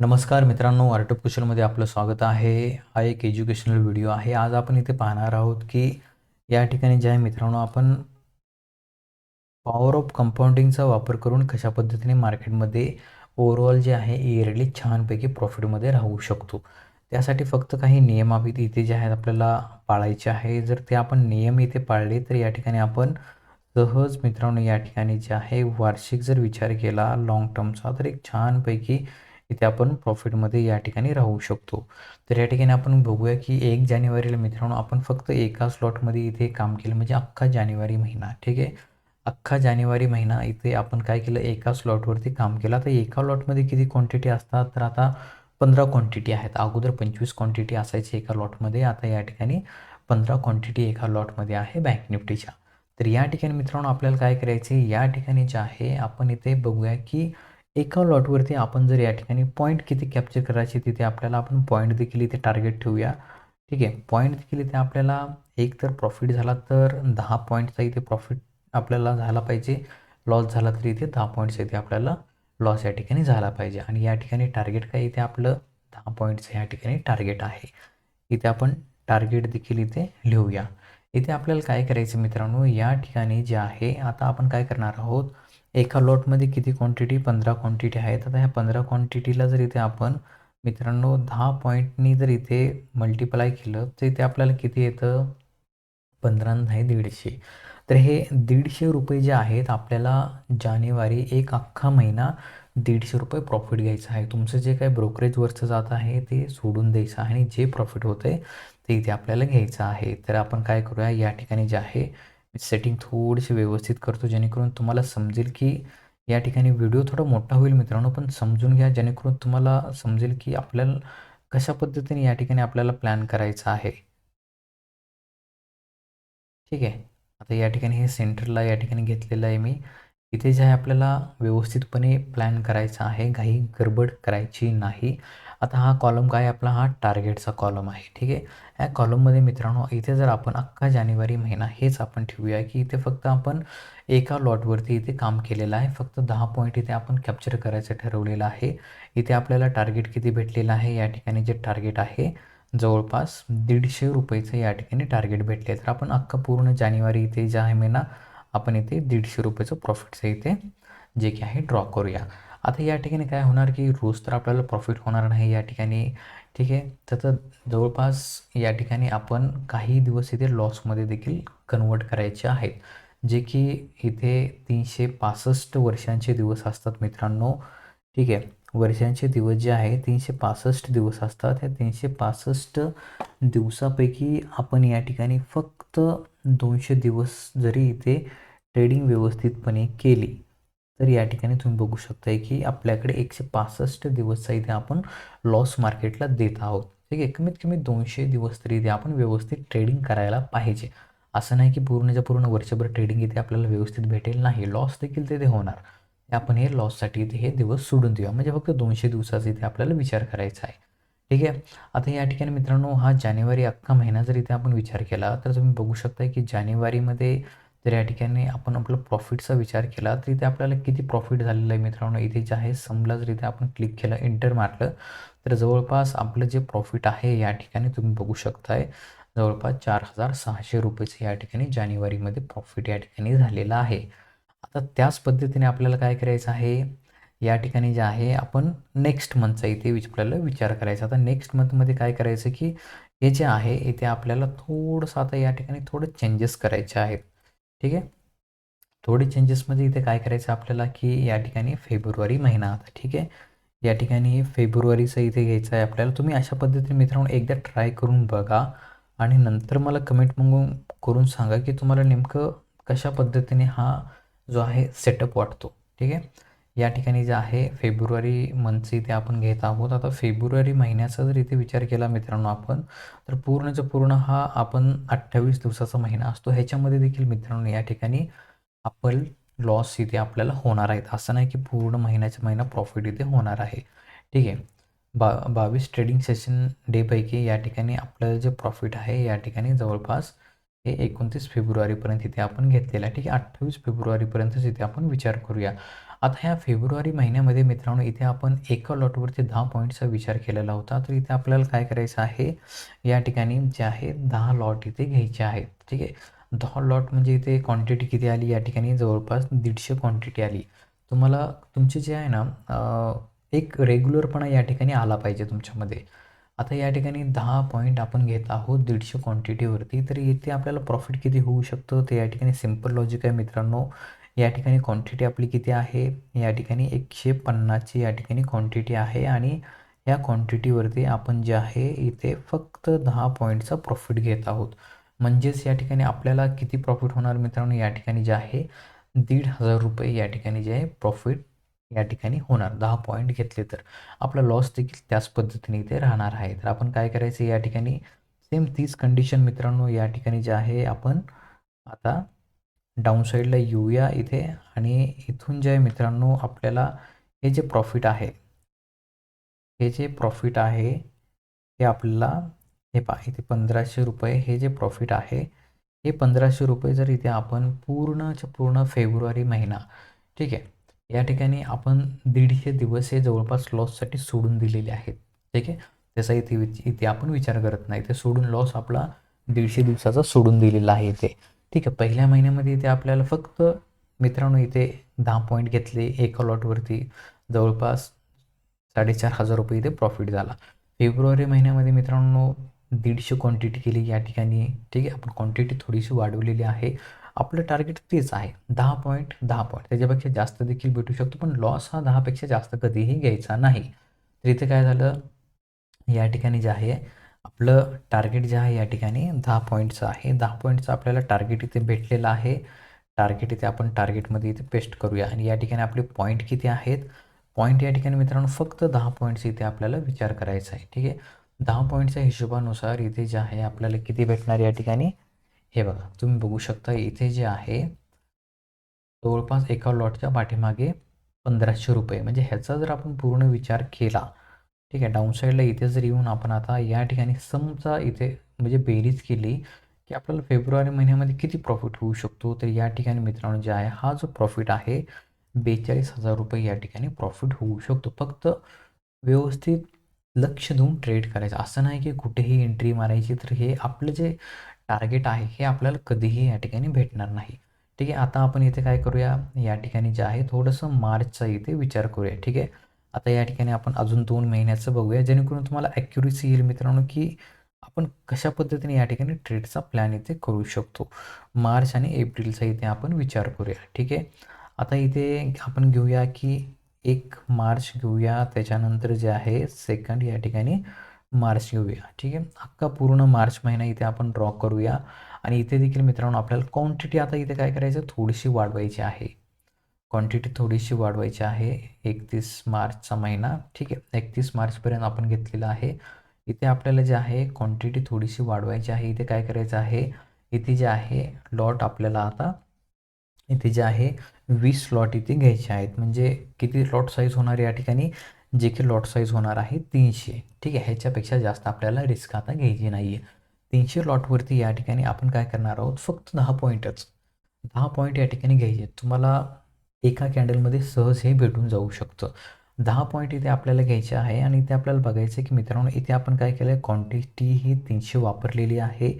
नमस्कार मित्रांनो आर्टअप कुशलमध्ये आपलं स्वागत आहे. हा एक एज्युकेशनल व्हिडिओ आहे. आज आपण इथे पाहणार आहोत की या ठिकाणी जे आहे मित्रांनो आपण पॉवर ऑफ कंपाऊंडिंगचा वापर करून कशा पद्धतीने मार्केटमध्ये ओव्हरऑल जे आहे इयरली छानपैकी प्रॉफिटमध्ये राहू शकतो. त्यासाठी फक्त काही नियम इथे जे आहेत आपल्याला पाळायचे आहे. जर ते आपण नियम इथे पाळले तर या ठिकाणी आपण सहज मित्रांनो या ठिकाणी जे आहे वार्षिक जर विचार केला लाँग टर्मचा तर एक छानपैकी इथे आपण प्रॉफिटमध्ये या ठिकाणी राहू शकतो. तर या ठिकाणी आपण बघूया की एक जानेवारीला मित्रांनो आपण फक्त एका स्लॉटमध्ये इथे काम केलं म्हणजे अख्खा जानेवारी महिना ठीक आहे? अख्खा जानेवारी महिना इथे आपण काय केलं? एका स्लॉटवरती काम केलं. तर एका लॉटमध्ये किती क्वांटिटी असतात? तर आता पंधरा क्वांटिटी आहेत. अगोदर पंचवीस क्वांटिटी असायची एका लॉटमध्ये आता या ठिकाणी पंधरा क्वांटिटी एका लॉटमध्ये आहे बँक निफ्टीच्या. तर या ठिकाणी मित्रांनो आपल्याला काय करायचे या ठिकाणी जे आहे आपण इथे बघूया की एका लॉटवरती आपण जर या ठिकाणी पॉईंट किती कॅप्चर करायचे तिथे आपल्याला आपण पॉईंट देखील इथे टार्गेट ठेवूया. ठीक आहे? पॉईंट देखील इथे आपल्याला एक तर प्रॉफिट झाला तर दहा पॉईंटचा इथे प्रॉफिट आपल्याला झाला पाहिजे. लॉस झाला तरी इथे दहा पॉईंटचा इथे आपल्याला लॉस या ठिकाणी झाला पाहिजे. आणि या ठिकाणी टार्गेट काय? इथे आपलं दहा पॉईंटचं या ठिकाणी टार्गेट आहे. इथे आपण टार्गेट देखील इथे लिहूया. इथे आपल्याला काय करायचं मित्रांनो? या ठिकाणी जे आहे आता आपण काय करणार आहोत? एका लॉटमध्ये किती क्वांटिटी पंधरा क्वांटिटी आहेत. आता ह्या पंधरा क्वांटिटीला जर इथे आपण मित्रांनो दहा पॉईंटनी जर इथे मल्टिप्लाय केलं तर इथे आपल्याला किती येतं? पंधरा नाही दीडशे. तर हे दीडशे रुपये जे आहेत आपल्याला जानेवारी एक अख्खा महिना दीडशे रुपये प्रॉफिट घ्यायचं आहे. तुमचं जे काही ब्रोकरेजवरचं जात आहे ते सोडून द्यायचं आहे. आणि जे प्रॉफिट होतं आहे ते इथे आपल्याला घ्यायचं आहे. तर आपण काय करूया? या ठिकाणी जे आहे सेटिंग थोडीशी व्यवस्थित करतो जेणेकरून तुम्हाला समजेल की या ठिकाणी व्हिडिओ थोडा मोठा होईल मित्रांनो. पण समजून घ्या जेणेकरून तुम्हाला समजेल की आपल्याला कशा पद्धतीने या ठिकाणी आपल्याला प्लॅन करायचा आहे. ठीक आहे? आता या ठिकाणी हे सेंटरला या ठिकाणी घेतलेलं आहे मी. इथे जे आहे आपल्याला व्यवस्थितपणे प्लॅन करायचा आहे. काही गडबड करायची नाही. आता हा कॉलम काय आपला हा टार्गेटचा कॉलम आहे. ठीक आहे? या कॉलममध्ये मित्रांनो इथे जर आपण अख्खा जानेवारी महिना हेच आपण ठेवूया की इथे फक्त आपण एका लॉटवरती इथे काम केलेलं आहे. फक्त दहा पॉईंट इथे आपण कॅप्चर करायचं ठरवलेलं आहे. इथे आपल्याला टार्गेट किती भेटलेलं आहे? या ठिकाणी जे टार्गेट आहे जवळपास दीडशे रुपयेचं या ठिकाणी टार्गेट भेटले. तर आपण अख्खा पूर्ण जानेवारी इथे जे आहे महिना आपण इथे दीडशे रुपयाचं प्रॉफिटचं इथे जे की आहे ड्रॉ करूया. आता या ठिकाणी काय होणार की रोज तर आपल्याला प्रॉफिट होणार नाही या ठिकाणी. ठीक आहे? तर जवळपास या ठिकाणी आपण काही दिवस इथे लॉसमध्ये देखील कन्वर्ट करायचे आहेत. जे की इथे तीनशे पासष्ट वर्षांचे दिवस असतात मित्रांनो. ठीक आहे? वर्षांचे दिवस जे आहे तीनशे पासष्ट दिवस असतात. ह्या तीनशे पासष्ट दिवसापैकी आपण या ठिकाणी फक्त दोनशे दिवस जरी इथे ट्रेडिंग व्यवस्थितपणे केली तर या ठिकाणी तुम्ही बघू शकताय की आपल्याकडे एकशे पासष्ट दिवसचा इथे आपण लॉस मार्केटला देत आहोत. ठीक आहे? कमीत कमी दोनशे दिवस तरी इथे आपण व्यवस्थित ट्रेडिंग करायला पाहिजे. असं नाही की पूर्णच्या पूर्ण वर्षभर ट्रेडिंग इथे आपल्याला व्यवस्थित भेटेल नाही. लॉस देखील तिथे होणार. आपण हे लॉससाठी इथे हे दिवस सोडून देऊया. म्हणजे फक्त दोनशे दिवसाचा इथे आपल्याला विचार करायचा आहे. ठीक आहे? आता या ठिकाणी मित्रांनो हा जानेवारी अख्खा महिना जर इथे आपण विचार केला तर तुम्ही बघू शकता की जानेवारीमध्ये तर या ठिकाणी आपण आपलं प्रॉफिटचा विचार केला. तर इथे आपल्याला किती प्रॉफिट झालेलं आहे मित्रांनो? इथे जे आहे समजा जर इथे आपण क्लिक केलं एंटर मारलं. तर जवळपास आपलं जे प्रॉफिट आहे या ठिकाणी तुम्ही बघू शकताय. जवळपास चार हजार सहाशे रुपयेचं या ठिकाणी जानेवारीमध्ये प्रॉफिट या ठिकाणी झालेलं आहे. आता त्याच पद्धतीने आपल्याला काय करायचं आहे? या ठिकाणी जे आहे आपण नेक्स्ट मंथचा इथे आपल्याला विचार करायचा. आता नेक्स्ट मंथमध्ये काय करायचं की हे जे आहे इथे आपल्याला थोडंसं आता या ठिकाणी थोडं चेंजेस करायचे आहेत. ठीक आहे? थोडे चेंजेसमध्ये इथे काय करायचं आपल्याला की या ठिकाणी फेब्रुवारी महिना आता ठीक आहे? या ठिकाणी फेब्रुवारीचं इथे घ्यायचं आहे आपल्याला. तुम्ही अशा पद्धतीने मित्रांनो एकदा ट्राय करून बघा आणि नंतर मला कमेंट मग करून सांगा की तुम्हाला नेमकं कशा पद्धतीने हा जो आहे सेटअप वाटतो ठीक आहे? या ठिकाणी जे आहे फेब्रुवारी मंथचं इथे आपण घेत आहोत. आता फेब्रुवारी महिन्याचा जर इथे विचार केला मित्रांनो आपण तर पूर्णच्या पूर्ण हा आपण अठ्ठावीस दिवसाचा महिना असतो. ह्याच्यामध्ये देखील मित्रांनो या ठिकाणी आपण लॉस इथे आपल्याला होणार आहेत. असं नाही की पूर्ण महिन्याचा महिना प्रॉफिट इथे होणार आहे. ठीक आहे. बा बावीस ट्रेडिंग सेशन डेपैकी या ठिकाणी आपलं जे प्रॉफिट आहे या ठिकाणी जवळपास हे एकोणतीस फेब्रुवारीपर्यंत इथे आपण घेतलेलं आहे. ठीक आहे अठ्ठावीस फेब्रुवारीपर्यंतच इथे आपण विचार करूया. आता ह्या फेब्रुवारी महिन्यामध्ये मित्रांनो इथे आपण एका लॉटवरती दहा पॉईंटचा विचार केलेला होता. तर इथे आपल्याला काय करायचं आहे? या ठिकाणी जे आहे दहा लॉट इथे घ्यायचे आहेत. ठीक आहे? दहा लॉट म्हणजे इथे क्वांटिटी किती आली? या ठिकाणी जवळपास दीडशे क्वांटिटी आली. तुम्हाला तुमचे जे आहे ना एक रेग्युलरपणा या ठिकाणी आला पाहिजे तुमच्यामध्ये. आता या ठिकाणी दहा पॉईंट आपण घेत आहोत दीडशे क्वांटिटीवरती तर इथे आपल्याला प्रॉफिट किती होऊ शकतं? ते या ठिकाणी सिंपल लॉजिक आहे मित्रांनो. या ठिकाणी क्वांटिटी आपली किती आहे? या ठिकाणी एकशे पन्नासची या ठिकाणी क्वांटिटी आहे आणि या क्वांटिटीवरती आपण जे आहे इथे फक्त दहा पॉईंटचा प्रॉफिट घेत आहोत. म्हणजेच या ठिकाणी आपल्याला किती प्रॉफिट होणार मित्रांनो? या ठिकाणी जे आहे दीड हजार रुपये या ठिकाणी जे आहे प्रॉफिट या ठिकाणी होणार. दहा पॉईंट घेतले तर. आपला लॉस देखील त्याच पद्धतीने इथे राहणार आहे. तर आपण काय करायचं? या ठिकाणी सेम तीच कंडिशन मित्रांनो या ठिकाणी जे आहे आपण आता डाऊन साईडला येऊया इथे. आणि इथून जे मित्रांनो आपल्याला हे जे प्रॉफिट आहे हे जे प्रॉफिट आहे हे आपल्याला हे पा इथे पंधराशे रुपये हे जे प्रॉफिट आहे हे पंधराशे रुपये जर इथे आपण पूर्णच्या पूर्ण फेब्रुवारी महिना ठीक आहे या ठिकाणी आपण दीडशे दिवस हे जवळपास लॉससाठी सोडून दिलेले आहेत ठीक आहे. त्याचा इथे इथे आपण विचार करत नाही ते सोडून लॉस आपला दीडशे दिवसाचा सोडून दिलेला आहे इथे. ठीक आहे पहिल्या महिन्यामध्ये इथे आपल्याला फक्त मित्रांनो इथे दहा पॉईंट घेतले एका लॉटवरती जवळपास साडेचार हजार रुपये इथे प्रॉफिट झाला. फेब्रुवारी महिन्यामध्ये मित्रांनो दीडशे क्वांटिटी केली या ठिकाणी. ठीक आहे आपण क्वांटिटी थोडीशी वाढवलेली आहे. आपलं टार्गेट तेच आहे दहा पॉईंट दहा पॉईंट त्याच्यापेक्षा जास्त देखील भेटू शकतो पण लॉस हा दहापेक्षा जास्त कधीही घ्यायचा नाही. तर इथे काय झालं? या ठिकाणी जे आहे आपलं टार्गेट जे आहे या ठिकाणी दहा पॉईंटचं आहे. दहा पॉईंटचं आपल्याला टार्गेट इथे भेटलेलं आहे. टार्गेट इथे आपण टार्गेटमध्ये इथे पेस्ट करूया. आणि या ठिकाणी आपले पॉईंट किती आहेत? पॉईंट या ठिकाणी मित्रांनो फक्त दहा पॉईंट्स इथे आपल्याला विचार करायचा आहे. ठीक आहे? दहा पॉईंटच्या हिशोबानुसार इथे जे आहे आपल्याला किती भेटणार या ठिकाणी? हे बघा तुम्ही बघू शकता इथे जे आहे जवळपास एका लॉटच्या पाठीमागे पंधराशे रुपये. म्हणजे ह्याचा जर आपण पूर्ण विचार केला ठीक आहे डाऊन साईडला इथे जर येऊन आपण आता या ठिकाणी समजा इथे म्हणजे बेरीज केली की आपल्याला फेब्रुवारी महिन्यामध्ये किती प्रॉफिट होऊ शकतो? तर या ठिकाणी मित्रांनो जे आहे हा जो प्रॉफिट आहे बेचाळीस हजार रुपये या ठिकाणी प्रॉफिट होऊ शकतो. फक्त व्यवस्थित लक्ष देऊन ट्रेड करायचं. असं नाही की कुठेही एंट्री मारायची तर हे आपलं जे टार्गेट आहे हे आपल्याला कधीही या ठिकाणी भेटणार नाही. ठीक आहे आता आपण इथे काय करूया? या ठिकाणी जे आहे थोडंसं मार्चचा इथे विचार करूया. ठीक आहे आता या ठिकाणी आपण अजून दोन महिन्याचं बघूया. जेणेकरून तुम्हाला ॲक्युरेसी येईल मित्रांनो की आपण कशा पद्धतीने या ठिकाणी ट्रेडचा प्लॅन इथे करू शकतो. मार्च आणि एप्रिलचा इथे आपण विचार करूया. ठीक आहे? आता इथे आपण घेऊया की एक मार्च घेऊया त्याच्यानंतर जे आहे सेकंड या ठिकाणी मार्च घेऊया. ठीक आहे? अख्खा पूर्ण मार्च महिना इथे आपण ड्रॉ करूया. आणि इथे देखील मित्रांनो आपल्याला क्वांटिटी आता इथे काय करायचं? थोडीशी वाढवायची आहे. क्वांटिटी थोडीशी वाढवायची आहे. एकतीस मार्चचा महिना. ठीक आहे. एकतीस मार्चपर्यंत आपण घेतलेला आहे. इथे आपल्याला जे आहे क्वांटिटी थोडीशी वाढवायची आहे. इथे काय करायचं आहे? इथे जे आहे लॉट आपल्याला आता इथे जे आहे वीस लॉट इथे घ्यायचे आहेत. म्हणजे किती लॉट साईज होणार या ठिकाणी? जे की लॉट साईज होणार आहे तीनशे. ठीक आहे. ह्याच्यापेक्षा जास्त आपल्याला रिस्क आता घ्यायची नाही आहे तीनशे लॉटवरती या ठिकाणी आपण काय करणार आहोत? फक्त दहा पॉईंटच दहा पॉईंट या ठिकाणी घ्यायचे तुम्हाला एका कॅन्डलमध्ये सहज हे भेटून जाऊ शकतं. दहा पॉईंट इथे आपल्याला घ्यायचे आहे आणि इथे आपल्याला बघायचं आहे की मित्रांनो इथे आपण काय केलं आहे क्वांटिटी ही तीनशे वापरलेली आहे.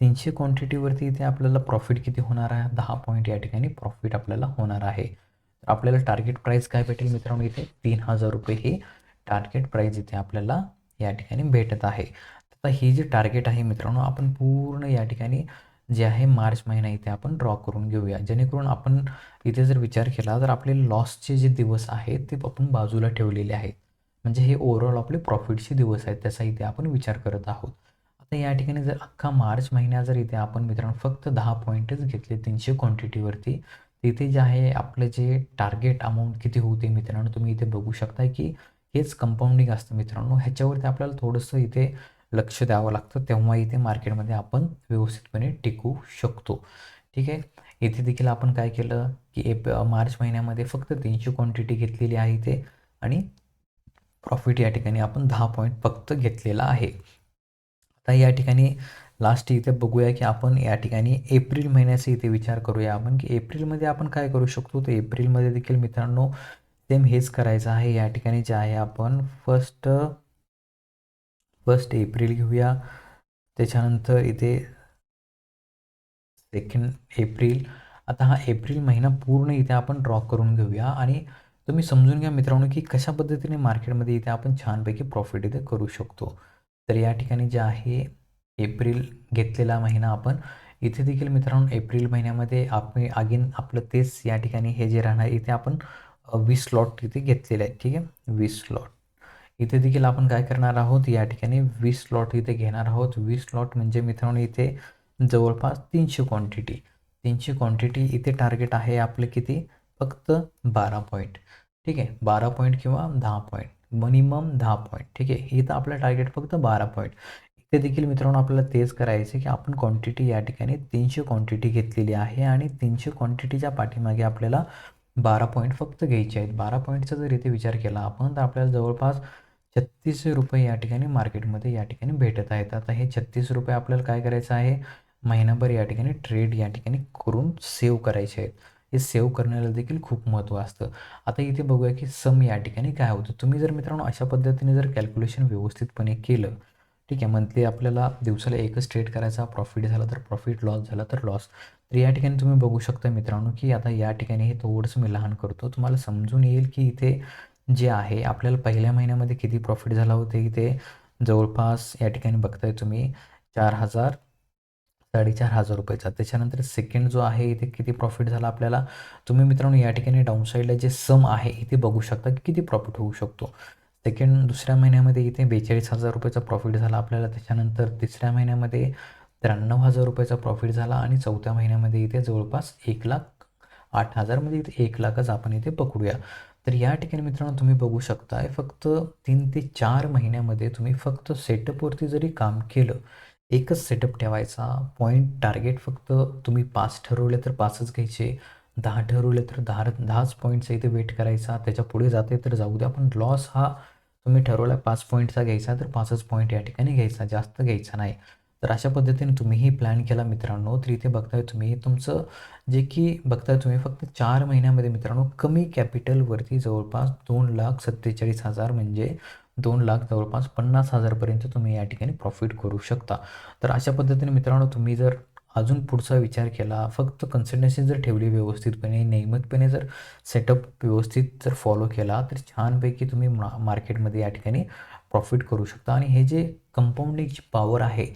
तीनशे क्वांटिटीवरती इथे आपल्याला प्रॉफिट किती होणार आहे? दहा पॉईंट या ठिकाणी प्रॉफिट आपल्याला होणार आहे. तर आपल्याला टार्गेट प्राईस काय भेटेल मित्रांनो इथे? तीन हजार रुपये हे टार्गेट प्राईज इथे आपल्याला या ठिकाणी भेटत आहे. आता ही जी टार्गेट आहे मित्रांनो आपण पूर्ण या ठिकाणी जे आहे मार्च महिना इथे आपण ड्रॉ करून घेऊया. जेणेकरून आपण इथे जर विचार केला तर आपले लॉसचे जे दिवस आहेत ते आपण बाजूला ठेवलेले आहेत. म्हणजे हे ओव्हरऑल आपले प्रॉफिटचे दिवस आहेत त्याचा इथे आपण विचार करत आहोत. आता या ठिकाणी जर अख्खा मार्च महिना जर इथे आपण मित्रांनो फक्त दहा पॉईंटच घेतले तीनशे क्वांटिटीवरती तिथे जे आहे आपलं जे टार्गेट अमाऊंट किती होते मित्रांनो तुम्ही इथे बघू शकता की हेच कंपाऊंडिंग असतं मित्रांनो. ह्याच्यावरती आपल्याला थोडंसं इथे लक्ष द्यावं लागतं तेव्हा इथे मार्केटमध्ये आपण व्यवस्थितपणे टिकू शकतो. ठीक आहे? इथे देखील आपण काय केलं की एप मार्च महिन्यामध्ये फक्त तीनशे क्वांटिटी घेतलेली आहे इथे आणि प्रॉफिट या ठिकाणी आपण दहा पॉईंट फक्त घेतलेला आहे. आता या ठिकाणी लास्ट इथे बघूया की आपण या ठिकाणी एप्रिल महिन्याचा इथे विचार करूया आपण की एप्रिलमध्ये आपण काय करू शकतो? तर एप्रिलमध्ये देखील मित्रांनो सेम हेच करायचं आहे. या ठिकाणी जे आहे आपण फर्स्ट फर्स्ट एप्रिल घेऊया. त्याच्यानंतर इथे सेकंड एप्रिल आता हा एप्रिल महिना पूर्ण इथे आपण ड्रॉ करून घेऊया. आणि तुम्ही समजून घ्या मित्रांनो की कशा पद्धतीने मार्केटमध्ये इथे आपण छानपैकी प्रॉफिट इथे करू शकतो. तर या ठिकाणी जे आहे एप्रिल घेतलेला महिना आपण इथे देखील मित्रांनो एप्रिल महिन्यामध्ये आपण अगेन आपलं तेच या ठिकाणी हे जे राहणार इथे आपण वीस स्लॉट इथे घेतलेले आहेत ठीक आहे? वीस स्लॉट इथे देखील आपण काय करणार आहोत? या ठिकाणी वीस स्लॉट इथे घेणार आहोत. वीस स्लॉट म्हणजे मित्रांनो इथे जवळपास तीनशे क्वांटिटी तीनशे क्वांटिटी इथे टार्गेट आहे आपलं किती? फक्त बारा पॉईंट ठीक आहे? बारा पॉईंट किंवा दहा पॉईंट मिनिमम दहा पॉईंट ठीक आहे? इथं आपलं टार्गेट फक्त बारा पॉईंट इथे देखील मित्रांनो आपल्याला तेच करायचं की आपण क्वांटिटी या ठिकाणी तीनशे क्वांटिटी घेतलेली आहे आणि तीनशे क्वांटिटीच्या पाठीमागे आपल्याला बारा पॉईंट फक्त घ्यायचे आहेत. बारा पॉईंटचा जर इथे विचार केला आपण तर आपल्याला जवळपास छत्तीस रुपये या ठिकाणी मार्केटमध्ये या ठिकाणी भेटत आहेत. आता हे छत्तीस रुपये आपल्याला काय करायचं आहे? महिनाभर या ठिकाणी ट्रेड या ठिकाणी करून सेव्ह करायचे आहेत. हे सेव्ह करण्याला देखील खूप महत्त्व असतं. आता इथे बघूया की सम या ठिकाणी काय होतं. तुम्ही जर मित्रांनो अशा पद्धतीने जर कॅल्क्युलेशन व्यवस्थितपणे केलं ठीक आहे मंथली आपल्याला दिवसाला एकच ट्रेड करायचा प्रॉफिट झाला तर प्रॉफिट लॉस झाला तर लॉस तर या ठिकाणी तुम्ही बघू शकता मित्रांनो की आता या ठिकाणी हे थोडंसं मी लहान करतो. तुम्हाला समजून येईल की इथे जे आहे आपल्याला पहिल्या महिन्यामध्ये किती प्रॉफिट झाला होते इथे? जवळपास या ठिकाणी बघताय तुम्ही चार हजार साडेचार हजार रुपयाचा. त्याच्यानंतर सेकंड जो आहे इथे किती प्रॉफिट झाला आपल्याला? तुम्ही मित्रांनो या ठिकाणी डाऊन साईडला जे सम आहे इथे बघू शकता की किती प्रॉफिट होऊ शकतो. सेकंड दुसऱ्या महिन्यामध्ये इथे बेचाळीस हजार रुपयाचा प्रॉफिट झाला आपल्याला. त्याच्यानंतर तिसऱ्या महिन्यामध्ये त्र्याण्णव हजार रुपयाचा प्रॉफिट झाला आणि चौथ्या महिन्यामध्ये इथे जवळपास एक लाख आठ हजार म्हणजे इथे एक लाखच आपण इथे पकडूया. तर या ठिकाणी मित्रांनो तुम्ही बघू शकताय फक्त तीन ते चार महिन्यामध्ये तुम्ही फक्त सेटअपवरती जरी काम केलं एकच सेटअप ठेवायचा. पॉईंट टार्गेट फक्त तुम्ही पाच ठरवले तर पाचच घ्यायचे दहा ठरवले तर दहा दहाच पॉईंटचा इथे वेट करायचा. त्याच्या पुढे जाते तर जाऊ द्या पण लॉस हा तुम्ही ठरवला पाच पॉईंटचा घ्यायचा तर पाचच पॉईंट या ठिकाणी घ्यायचा जास्त घ्यायचा नाही. तर अशा पद्धतीने तुम्हीही प्लॅन केला मित्रांनो. तर इथे बघताय तुम्ही तुमचं जे की बघताय तुम्ही फक्त चार महिन्यामध्ये मित्रांनो कमी कॅपिटलवरती जवळपास दोन लाख सत्तेचाळीस हजार म्हणजे दोन लाख जवळपास पन्नास हजारपर्यंत तुम्ही या ठिकाणी प्रॉफिट करू शकता. तर अशा पद्धतीने मित्रांनो तुम्ही जर अजून पुढचा विचार केला फक्त कन्सिस्टन्सी जर ठेवली व्यवस्थितपणे नियमितपणे जर सेटअप व्यवस्थित जर फॉलो केला तर छानपैकी तुम्ही मा मार्केटमध्ये या ठिकाणी प्रॉफिट करू शकता. आणि हे जे कंपाऊंडिंगची पॉवर आहे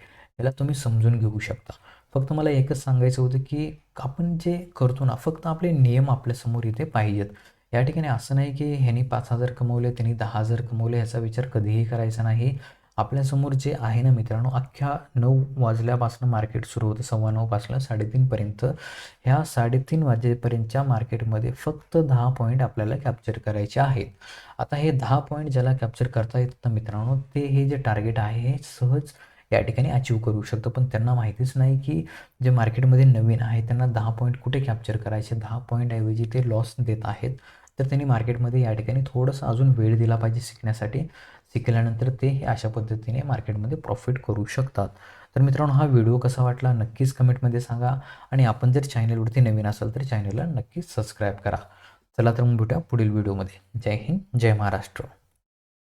याला तुम्ही समजून घेऊ शकता. फक्त मला एकच सांगायचं होतं की आपण जे करतो ना फक्त आपले नियम आपल्यासमोर इथे पाहिजेत. या ठिकाणी असं नाही की ह्यांनी पाच हजार कमवले त्यांनी दहा हजार कमवले ह्याचा विचार कधीही करायचा नाही. आपल्यासमोर जे आहे ना मित्रांनो अख्ख्या नऊ वाजल्यापासून मार्केट सुरू होतं सव्वा नऊपासून साडेतीनपर्यंत ह्या साडेतीन वाजेपर्यंतच्या मार्केटमध्ये फक्त दहा पॉईंट आपल्याला कॅप्चर करायचे आहेत. आता हे दहा पॉईंट ज्याला कॅप्चर करता येतं मित्रांनो ते हे जे टार्गेट आहे हे सहज या ठिकाणी अचीव करू शकतो. पण त्यांना माहितीच नाही की जे मार्केटमध्ये नवीन आहे त्यांना दहा पॉईंट कुठे कॅप्चर करायचे? दहा पॉईंटऐवजी ते लॉस देत आहेत. तर त्यांनी मार्केटमध्ये या ठिकाणी थोडंसं अजून वेळ दिला पाहिजे शिकण्यासाठी. शिकल्यानंतर ते हे अशा पद्धतीने मार्केटमध्ये प्रॉफिट करू शकतात. तर मित्रांनो हा व्हिडिओ कसा वाटला नक्कीच कमेंटमध्ये सांगा. आणि आपण जर चॅनलवरती नवीन असाल तर चॅनलला नक्कीच सबस्क्राईब करा. चला तर मग भेटूया पुढील व्हिडिओमध्ये जय हिंद जय महाराष्ट्र.